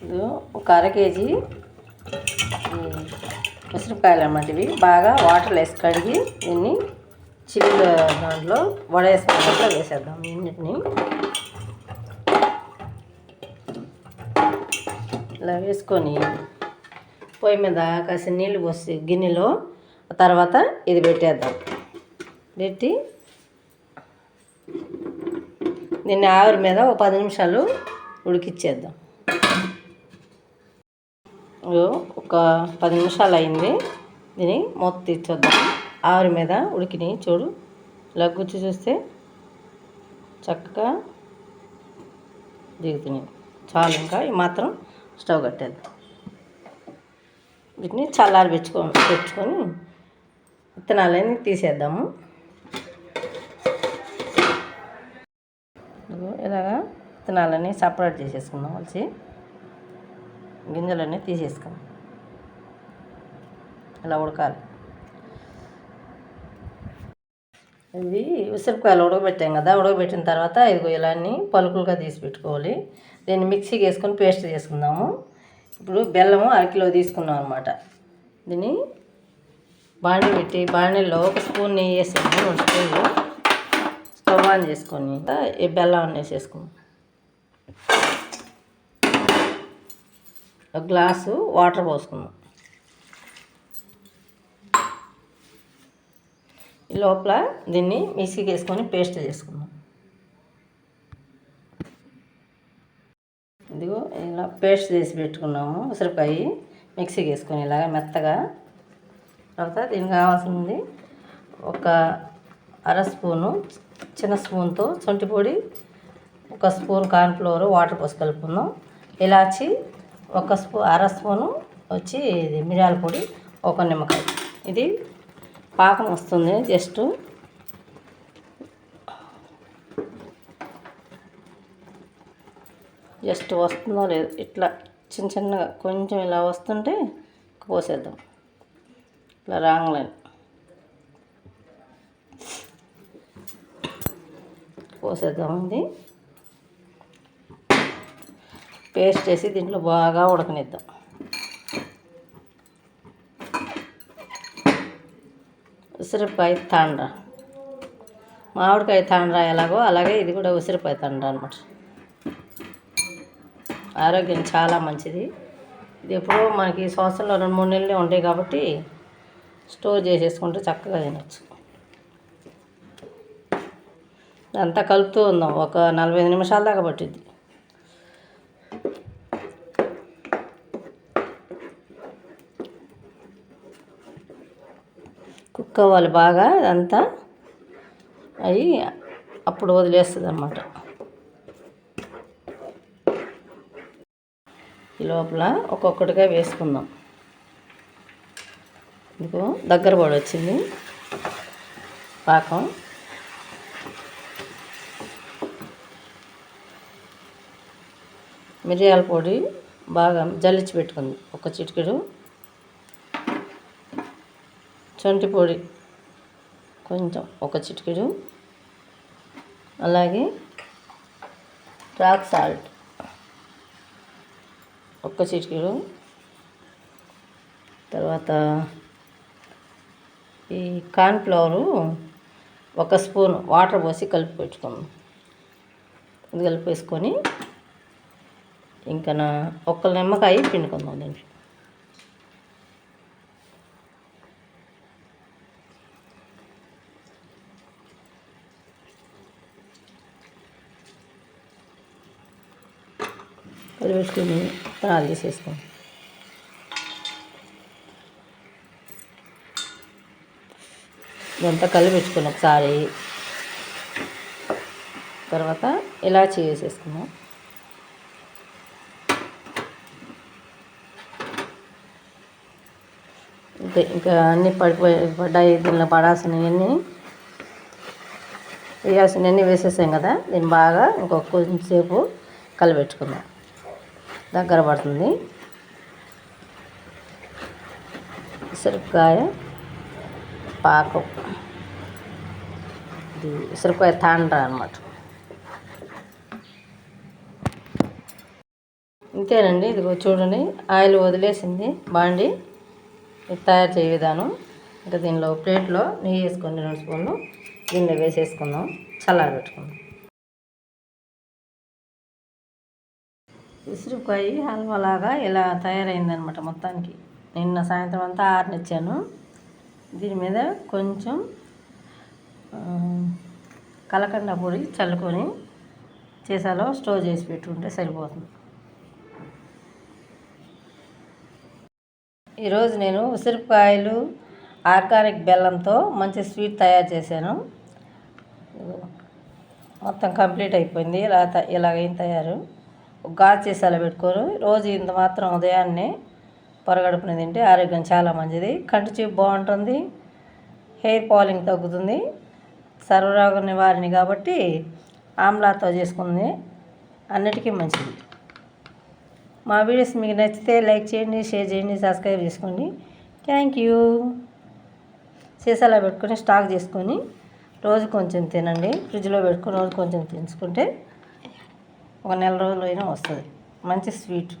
ఒక అర కేజీ మిరపకాయలు అన్నమాట ఇవి బాగా వాటర్ వేసి కడిగి దీన్ని చిల్లు దాంట్లో వడేసుకున్నట్లో వేసేద్దాం ఇన్నిటిని ఇలా వేసుకొని పొయ్యి మీద కాసిన నీళ్ళు పోసి గిన్నెలో తర్వాత ఇది పెట్టేద్దాం. పెట్టి దీన్ని ఆవిరి మీద ఒక పది నిమిషాలు ఉడికిచ్చేద్దాం. ఒక పది నిమిషాలు అయింది దీన్ని మూత తీర్చొద్దాం. ఆవిరి మీద ఉడికిని చూడు. లగ్గుచ్చి చూస్తే చక్కగా దిగుతున్నాయి చాలు ఇంకా ఈ మాత్రం స్టవ్ కట్టేద్దాం. వీటిని చల్లారి పెంచుకో పెట్టుకొని విత్తనాలని తీసేద్దాము. ఇలాగా విత్తనాలన్నీ సపరేట్ చేసేసుకుందాం. వచ్చి గింజలన్నీ తీసేసుకో ఇలా ఉడకాలి. ఇవి ఉసిరికాయలు ఉడకబెట్టాం కదా ఉడకబెట్టిన తర్వాత ఇదిగో ఇలా అన్ని పలుకులుగా తీసి పెట్టుకోవాలి. దీన్ని మిక్సీకి వేసుకొని పేస్ట్ చేసుకుందాము. ఇప్పుడు బెల్లము అరకిలో తీసుకున్నాం అనమాట దీన్ని బాణీ పెట్టి బాణీలో ఒక స్పూన్ నెయ్యి వేసాము రెండు స్పూన్లు స్టవ్ ఆన్ చేసుకొని ఈ బెల్లం వేసేసుకున్నాం ఒక గ్లాసు వాటర్ పోసుకున్నాం ఈ లోపల దీన్ని మిక్సీకి వేసుకొని పేస్ట్ చేసుకుందాం. ఇదిగో ఇలా పేస్ట్ చేసి పెట్టుకున్నాము ఉసిరికాయ మిక్సీకి వేసుకొని ఇలాగ మెత్తగా. తర్వాత దీనికి కావాల్సింది ఒక అర స్పూను చిన్న స్పూన్తో సొంటి పొడి ఒక స్పూన్ కార్న్ఫ్లోర్ వాటర్ పోసి కలుపుకుందాం. ఇలాచి ఒక స్పూ అర స్పూను వచ్చి ఇది మిరియాల పొడి ఒక నిమ్మకాయ. ఇది పాకం వస్తుంది జస్ట్. జస్ట్ వస్తుందో లేదు ఇట్లా చిన్న చిన్నగా కొంచెం ఇలా వస్తుంటే పోసేద్దాం ఇట్లా రాంగ్లైన్ పోసేద్దాం ఇది. పేస్ట్ చేసి దీంట్లో బాగా ఉడకనిద్దాం. ఉసిరికాయ తాండ్ర. మామిడికాయ తాండ్ర ఎలాగో అలాగే ఇది కూడా ఉసిరికాయ తాండ్ర అనమాట ఆరోగ్యం చాలా మంచిది. ఇది ఎప్పుడో మనకి సంవత్సరంలో రెండు మూడు నెలలే ఉంటాయి కాబట్టి స్టోర్ చేసేసుకుంటే చక్కగా తినచ్చు. అంతా కలుపుతూ ఉందాం. ఒక నలభై ఐదు నిమిషాల దాకా పట్టిద్ది. కలుపుకోవాలి బాగా అదంతా. అవి అప్పుడు వదిలేస్తుంది అన్నమాట ఈ లోపల ఒక్కొక్కటిగా వేసుకుందాం. ఇందుకు దగ్గర పడి వచ్చింది. పాకం. మిరియాల పొడి బాగా జల్లించి పెట్టుకుంది. ఒక చిటికెడు. చంటి పొడి కొంచెం ఒక చిటికెడు. అలాగే రాక్ సాల్ట్ ఒక్క చిటికెడు. తర్వాత ఈ కార్న్ఫ్లవరు ఒక స్పూన్ వాటర్ పోసి కలిపి పెట్టుకున్నాం ఇది కలిపేసుకొని ఇంకా నా ఒక్క నిమ్మకాయ పిండుకుందాం దీంట్లో. కలిపేసుకుని తయారు చేసేసుకోండి ఇదంతా కలిపి ఒకసారి. తర్వాత ఇలాచీ వేసేసుకున్నాం. ఇంకా ఇంకా అన్నీ పడిపోయి పడ్డాయి దీనిలో పడాల్సినవన్నీ. వేయాల్సినవన్నీ వేసేసాం కదా. దీన్ని బాగా ఇంకొక కొంచెంసేపు కలిపెట్టుకుందాం. దగ్గర పడుతుంది. ఉసిరికాయ పాకం. ఇది ఉసిరికాయ తాండ్ర అనమాట ఇంతేనండి ఇదిగో చూడండి ఆయిల్ వదిలేసింది బాండి. ఇది తయారు చేయ విధానం. ఇంకా దీనిలో ప్లేట్లో నెయ్యి వేసుకొని రెండు స్పూన్లు. దీనిలో వేసేసుకుందాం. చల్లారబెట్టుకుందాం. ఉసిరికాయ హల్వాలాగా ఇలా తయారైందనమాట మొత్తానికి. నిన్న సాయంత్రం అంతా ఆరనిచ్చాను. దీని మీద కొంచెం కలకండ పొడి చల్లుకొని చేసాలో స్టోర్ చేసి పెట్టుకుంటే సరిపోతుంది. ఈరోజు నేను ఉసిరికాయలు ఆర్గానిక్ బెల్లంతో మంచి స్వీట్ తయారు చేశాను. మొత్తం కంప్లీట్ అయిపోయింది. ఇలా త- ఇలాగైన తయారు? గాజు సీసాలో పెట్టుకోరు. రోజు ఇంత మాత్రం ఉదయాన్నే పొరగడుపున తింటే ఆరోగ్యం చాలా మంచిది. కంటి చూపు బాగుంటుంది. హెయిర్ పాలింగ్ తగ్గుతుంది. సర్వరోగ నివారణ కాబట్టి ఆమ్లాతో చేసుకుంది. అన్నిటికీ మంచిది. మా వీడియోస్ మీకు నచ్చితే లైక్ చేయండి షేర్ చేయండి సబ్స్క్రైబ్ చేసుకోండి. Thank you. సీసాలో పెట్టుకొని స్టాక్ చేసుకొని రోజు కొంచెం తినండి. ఫ్రిడ్జ్లో పెట్టుకొని రోజు కొంచెం తినుకుంటే ఒక నెల రోజులు అయినా వస్తుంది. మంచి స్వీట్.